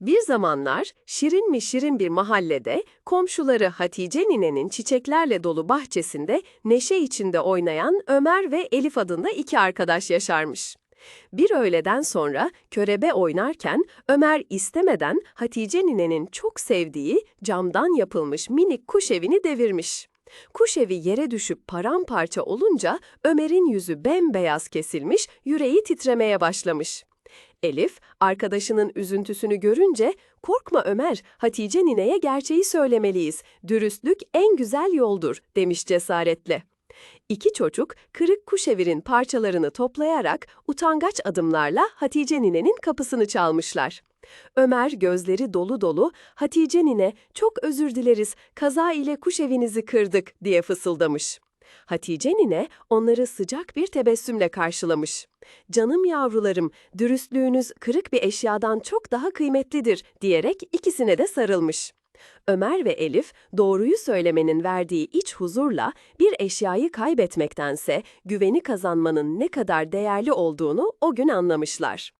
Bir zamanlar şirin mi şirin bir mahallede komşuları Hatice ninenin çiçeklerle dolu bahçesinde neşe içinde oynayan Ömer ve Elif adında iki arkadaş yaşarmış. Bir öğleden sonra körebe oynarken Ömer istemeden Hatice ninenin çok sevdiği camdan yapılmış minik kuş evini devirmiş. Kuş evi yere düşüp paramparça olunca Ömer'in yüzü bembeyaz kesilmiş, yüreği titremeye başlamış. Elif, arkadaşının üzüntüsünü görünce, korkma Ömer, Hatice nineye gerçeği söylemeliyiz, dürüstlük en güzel yoldur, demiş cesaretle. İki çocuk, kırık kuşevirin parçalarını toplayarak utangaç adımlarla Hatice ninenin kapısını çalmışlar. Ömer gözleri dolu dolu, Hatice nine çok özür dileriz, kaza ile kuş evinizi kırdık diye fısıldamış. Hatice nine onları sıcak bir tebessümle karşılamış. Canım yavrularım, dürüstlüğünüz kırık bir eşyadan çok daha kıymetlidir diyerek ikisine de sarılmış. Ömer ve Elif doğruyu söylemenin verdiği iç huzurla bir eşyayı kaybetmektense güveni kazanmanın ne kadar değerli olduğunu o gün anlamışlar.